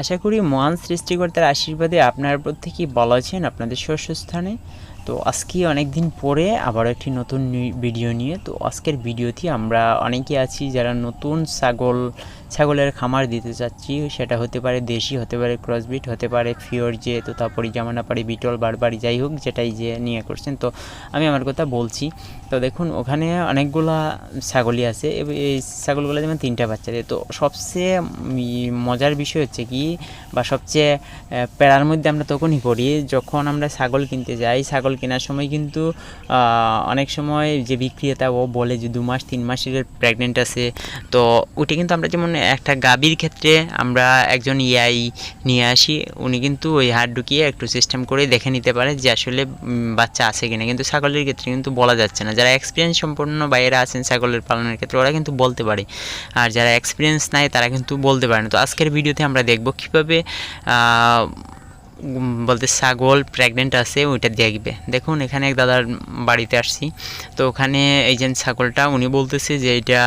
আশা করি মহান সৃষ্টিকর্তার আশীর্বাদে আপনার প্রত্যেকেই বলা আছেন? আপনাদের শস্যস্থানে তো আজকে অনেক দিন পরে আবার একটি নতুন ভিডিও নিয়ে। তো আজকের ভিডিওতে আমরা অনেকে আছি যারা নতুন ছাগল ছাগলের খামার দিতে চাচ্ছি, সেটা হতে পারে দেশি, হতে পারে ক্রসবিট হতে পারে ফিওর যে, তো তারপরে জামানাপাড়ি, বিটল বারবারি যাই হোক, যেটাই যে নিয়ে করছেন, তো আমি আমার কথা বলছি। তো দেখুন, ওখানে অনেকগুলা ছাগলই আছে এই ছাগলগুলো যেমন তিনটা বাচ্চা দেয়, তো সবচেয়ে মজার বিষয় হচ্ছে কি, বা সবচেয়ে প্যারার মধ্যে আমরা তখনই পড়ি, যখন আমরা ছাগল কিনতে যাই। ছাগল কেনার সময় কিন্তু অনেক সময় যে বিক্রেতা ও বলে যে দু মাস, তিন মাসের প্রেগনেন্ট আছে, তো ওটা কিন্তু আমরা যেমন একটা গাভীর ক্ষেত্রে আমরা একজন ইয়াই নিয়ে আসি, উনি কিন্তু ওই হাত ঢুকিয়ে একটু সিস্টেম করে দেখে নিতে পারে যে আসলে বাচ্চা আছে কিনা। কিন্তু ছাগলের ক্ষেত্রে কিন্তু বলা যাচ্ছে না। যারা এক্সপিরিয়েন্স সম্পন্ন বাইরে আছেন ছাগলের পালনের ক্ষেত্রে, ওরা কিন্তু বলতে পারে। আর যারা এক্সপিরিয়েন্স নাই, তারা কিন্তু বলতে পারে না। তো আজকের ভিডিওতে আমরা দেখব কীভাবে বলতে ছাগল প্রেগনেন্ট আছে, ওইটা দেখবে। দেখুন, এখানে এক দাদার বাড়িতে আসছি। তো ওখানে এই যে ছাগলটা, উনি বলতেছে যে এটা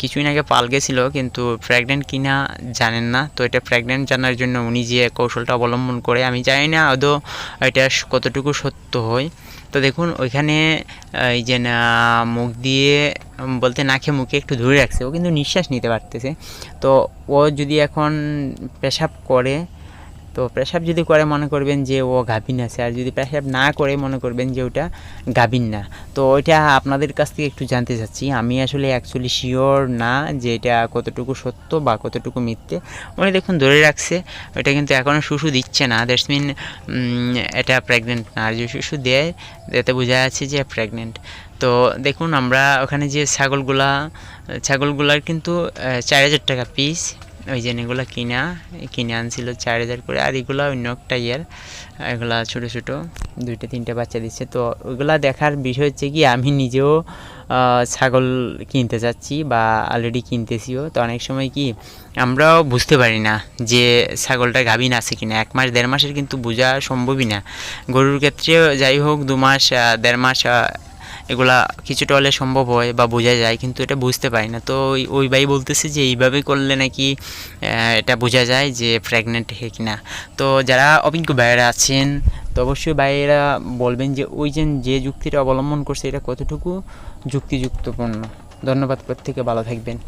কিছুদিন আগে পাল গেছিল, কিন্তু প্রেগনেন্ট কিনা জানেন না। তো এটা প্রেগনেন্ট জানার জন্য উনি যে কৌশলটা অবলম্বন করে, আমি জানি না আদৌ এটা কতটুকু সত্য হয়। তো দেখুন, ওইখানে এই যে মুখ দিয়ে বলতে নাকে মুখে একটু ধরে রাখছে। ও কিন্তু নিঃশ্বাস নিতে পারতেছে। তো ও যদি এখন পেশাব করে তো পেশাব যদি করে, মনে করবেন যে ও গাভিন আছে। আর যদি পেশাব না করে, মনে করবেন যে ওটা গাভিন না। তো ওইটা আপনাদের কাছ থেকে একটু জানতে চাচ্ছি। আমি আসলে অ্যাকচুয়ালি শিওর না যে এটা কতটুকু সত্য বা কতটুকু মিথ্যে। উনি দেখুন, ধরে রাখছে, ওইটা কিন্তু এখনও শুশু দিচ্ছে না। দ্যাটস মিন এটা প্রেগনেন্ট না। আর যে শুশু দেয়, এতে বোঝা যাচ্ছে যে প্রেগনেন্ট তো দেখুন, আমরা ওখানে যে ছাগলগুলা, ছাগলগুলার কিন্তু চার হাজার টাকা পিস ওই যে এগুলো কিনা কিনে আনছিল চার হাজার করে। আর এগুলো অন্য একটা ইয়ের, এগুলা ছোটো ছোটো, দুইটা তিনটে বাচ্চা দিচ্ছে। তো ওইগুলা দেখার বিষয় হচ্ছে কি, আমি নিজেও ছাগল কিনতে চাচ্ছি বা অলরেডি কিনতেছিও। তো অনেক সময় কি, আমরাও বুঝতে পারি না যে ছাগলটা গাভিন আছে কিনা। এক মাস, দেড় মাসের কিন্তু বোঝা সম্ভবই না। গরুর ক্ষেত্রে যাই হোক, দু মাস দেড় মাস এগুলা কিছুটা হলে সম্ভব হয় বা বোঝা যায়, কিন্তু এটা বুঝতে পারি না। তো ওই- ভাই বলতেছে যে এইভাবে করলে নাকি এটা বোঝা যায় যে প্রেগনেন্ট হে কিনা। তো যারা অভিজ্ঞ ভাইয়েরা আছেন, তো অবশ্যই ভাইয়েরা বলবেন যে ওই যে যে যুক্তিটা অবলম্বন করছে, এটা কতটুকু যুক্তিযুক্তপূর্ণ। ধন্যবাদ প্রত্যেকে, ভালো থাকবেন।